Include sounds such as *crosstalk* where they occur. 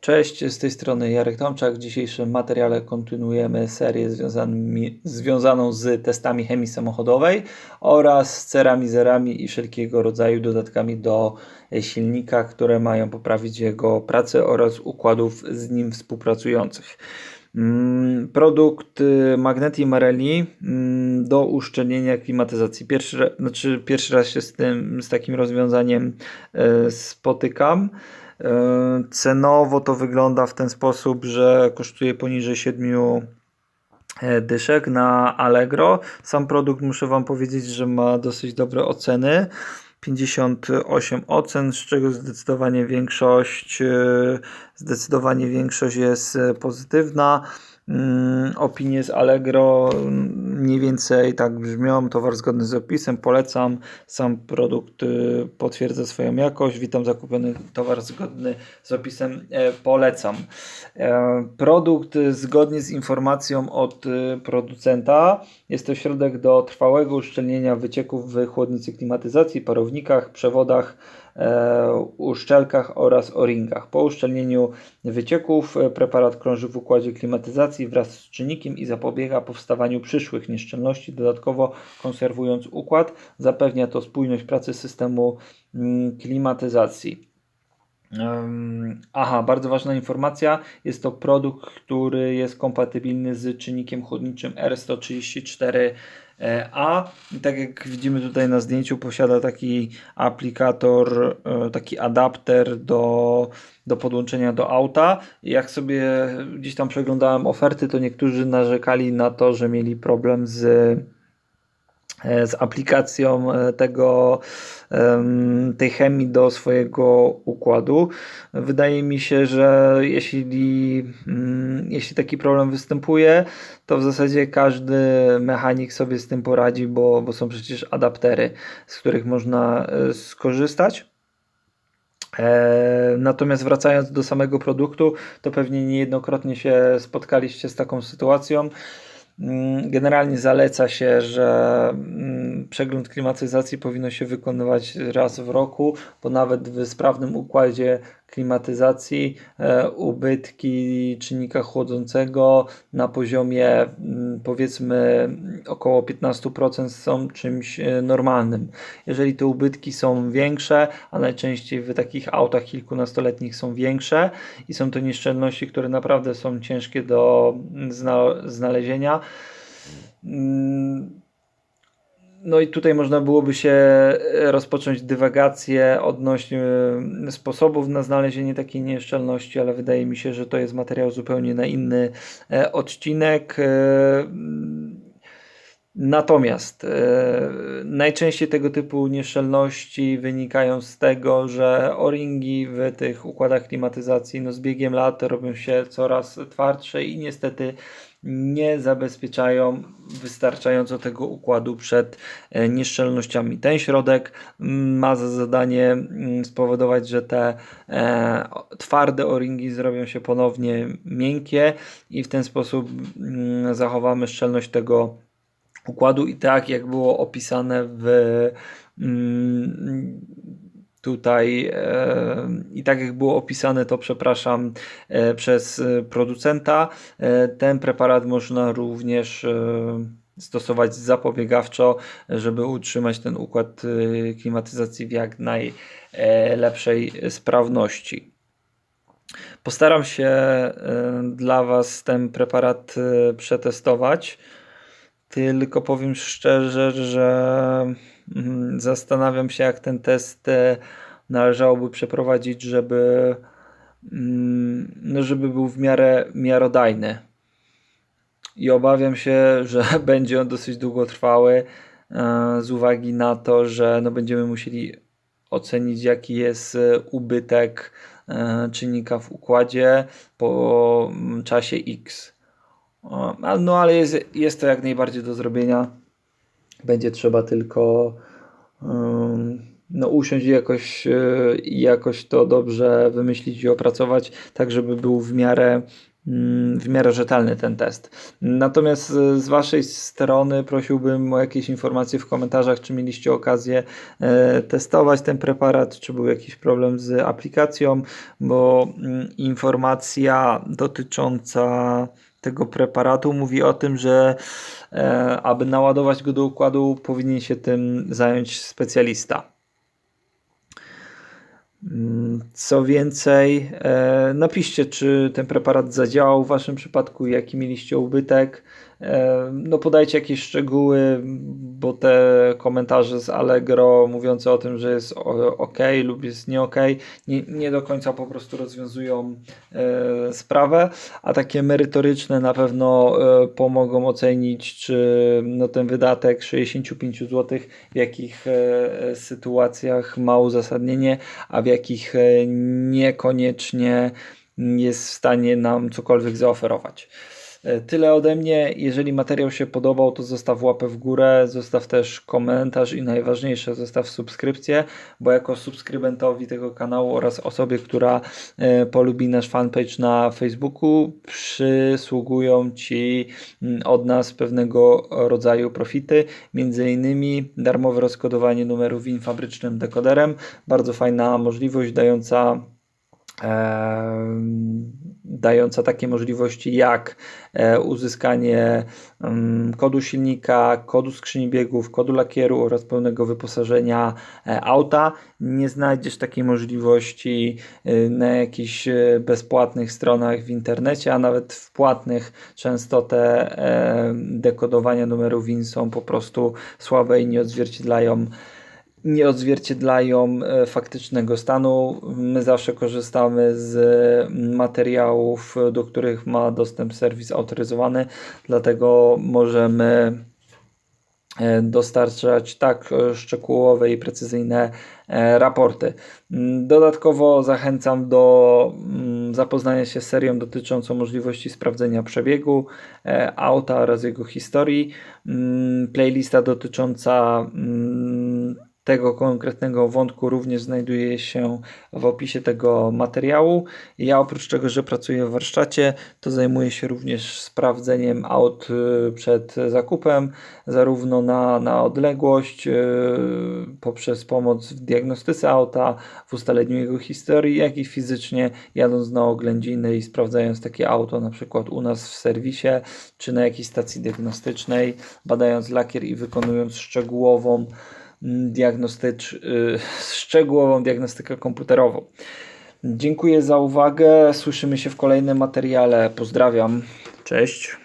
Cześć, z tej strony Jarek Tomczak. W dzisiejszym materiale kontynuujemy serię związaną z testami chemii samochodowej oraz cerami, zerami i wszelkiego rodzaju dodatkami do silnika, które mają poprawić jego pracę oraz układów z nim współpracujących. Mm, Produkt y, Magneti Marelli mm, do uszczelnienia klimatyzacji. Pierwszy, znaczy pierwszy raz się z tym, z takim rozwiązaniem e, spotykam. E, Cenowo to wygląda w ten sposób, że kosztuje poniżej 7 e, dyszek na Allegro. Sam produkt muszę Wam powiedzieć, że ma dosyć dobre oceny. 58 ocen, z czego zdecydowanie większość, e, zdecydowanie większość jest e, pozytywna. Mm, Opinie z Allegro mm, mniej więcej tak brzmią. Towar zgodny z opisem, polecam. Sam produkt y, potwierdza swoją jakość. Witam zakupiony towar zgodny z opisem, e, polecam. E, Produkt y, zgodnie z informacją od y, producenta jest to środek do trwałego uszczelnienia wycieków w chłodnicy klimatyzacji, parownikach, przewodach, uszczelkach oraz o-ringach. Po uszczelnieniu wycieków e, preparat krąży w układzie klimatyzacji wraz z czynnikiem i zapobiega powstawaniu przyszłych nieszczelności, dodatkowo konserwując układ. Zapewnia to spójność pracy systemu mm, klimatyzacji. Aha, bardzo ważna informacja. Jest to produkt, który jest kompatybilny z czynnikiem chłodniczym R134A. I tak jak widzimy tutaj na zdjęciu, posiada taki aplikator, e, taki adapter do, do podłączenia do auta. Jak sobie gdzieś tam przeglądałem oferty, to niektórzy narzekali na to, że mieli problem z e, z aplikacją e, tego, tej chemii do swojego układu. Wydaje mi się, że jeśli, mm, jeśli taki problem występuje, to w zasadzie każdy mechanik sobie z tym poradzi, bo, bo są przecież adaptery, z których można e, skorzystać. E, Natomiast wracając do samego produktu, to pewnie niejednokrotnie się spotkaliście z taką sytuacją. Mm, Generalnie zaleca się, że mm, przegląd klimatyzacji powinno się wykonywać raz w roku, bo nawet w sprawnym układzie klimatyzacji e, ubytki czynnika chłodzącego na poziomie mm, powiedzmy około 15% są czymś e, normalnym. Jeżeli te ubytki są większe, a najczęściej w takich autach kilkunastoletnich są większe i są to nieszczelności, które naprawdę są ciężkie do zna- znalezienia. Mm, No i tutaj można byłoby się e, rozpocząć dywagację odnośnie e, sposobów na znalezienie takiej nieszczelności, ale wydaje mi się, że to jest materiał zupełnie na inny e, odcinek. Natomiast e, najczęściej tego typu nieszczelności wynikają z tego, że o-ringi w tych układach klimatyzacji no, z biegiem lat robią się coraz twardsze i niestety nie zabezpieczają wystarczająco tego układu przed e, nieszczelnościami. Ten środek mm, ma za zadanie mm, spowodować, że te e, twarde o-ringi zrobią się ponownie miękkie i w ten sposób mm, zachowamy szczelność tego układu i tak jak było opisane w mm, tutaj e, i tak jak było opisane to przepraszam e, przez producenta e, ten preparat można również stosować zapobiegawczo, żeby utrzymać ten układ klimatyzacji w jak najlepszej sprawności. Postaram się dla Was ten preparat przetestować. Tylko powiem szczerze, że mm, zastanawiam się, jak ten test e, należałoby przeprowadzić, żeby, mm, no, żeby był w miarę miarodajny. I obawiam się, *laughs* że będzie on dosyć długotrwały e, z uwagi na to, że no, będziemy musieli ocenić, jaki jest e, ubytek czynnika w układzie po mm, czasie X. No ale jest, jest to jak najbardziej do zrobienia. Będzie trzeba tylko no, usiąść i jakoś, i jakoś to dobrze wymyślić i opracować, tak żeby był w miarę mm, w miarę rzetelny ten test. Natomiast e, z Waszej strony prosiłbym o jakieś informacje w komentarzach, czy mieliście okazję e, testować ten preparat, czy był jakiś problem z aplikacją, bo mm, informacja dotycząca tego preparatu mówi o tym, że e, aby naładować go do układu, powinien się tym zająć specjalista. Mm, Co więcej, e, napiszcie, czy ten preparat zadziałał w Waszym przypadku, jaki mieliście ubytek. No podajcie jakieś szczegóły, bo te komentarze z Allegro mówiące o tym, że jest ok lub jest nie ok, nie, nie do końca po prostu rozwiązują e, sprawę, a takie merytoryczne na pewno e, pomogą ocenić, czy no, ten wydatek 65 zł w jakich e, sytuacjach ma uzasadnienie, a w jakich niekoniecznie jest w stanie nam cokolwiek zaoferować. E, Tyle ode mnie. Jeżeli materiał się podobał, to zostaw łapę w górę, zostaw też komentarz i najważniejsze, zostaw subskrypcję, bo jako subskrybentowi tego kanału oraz osobie, która e, polubi nasz fanpage na Facebooku, przysługują Ci od nas pewnego rodzaju profity, między innymi darmowe rozkodowanie numeru WIN fabrycznym dekoderem, bardzo fajna możliwość dająca dająca takie możliwości jak e, uzyskanie kodu silnika, kodu skrzyni biegów, kodu lakieru oraz pełnego wyposażenia e, auta. Nie znajdziesz takiej możliwości e, na jakichś bezpłatnych stronach w internecie, a nawet w płatnych często te dekodowania numerów WIN są po prostu słabe i nie odzwierciedlają nie odzwierciedlają e, faktycznego stanu. My zawsze korzystamy z mm, materiałów, e, do których ma dostęp serwis autoryzowany, dlatego możemy e, dostarczać tak szczegółowe i precyzyjne raporty. Mm, Dodatkowo zachęcam do mm, zapoznania się z serią dotyczącą możliwości sprawdzenia przebiegu auta oraz jego historii. Playlista dotycząca tego konkretnego wątku również znajduje się w opisie tego materiału. Ja oprócz tego, że pracuję w warsztacie, to zajmuję się również sprawdzeniem aut y, przed zakupem, zarówno na, na odległość, y, poprzez pomoc w diagnostyce auta, w ustaleniu jego historii, jak i fizycznie jadąc na oględziny i sprawdzając takie auto na przykład u nas w serwisie, czy na jakiejś stacji diagnostycznej, badając lakier i wykonując szczegółową diagnostycz, y, szczegółową diagnostykę komputerową. Dziękuję za uwagę. Słyszymy się w kolejnym materiale. Pozdrawiam. Cześć.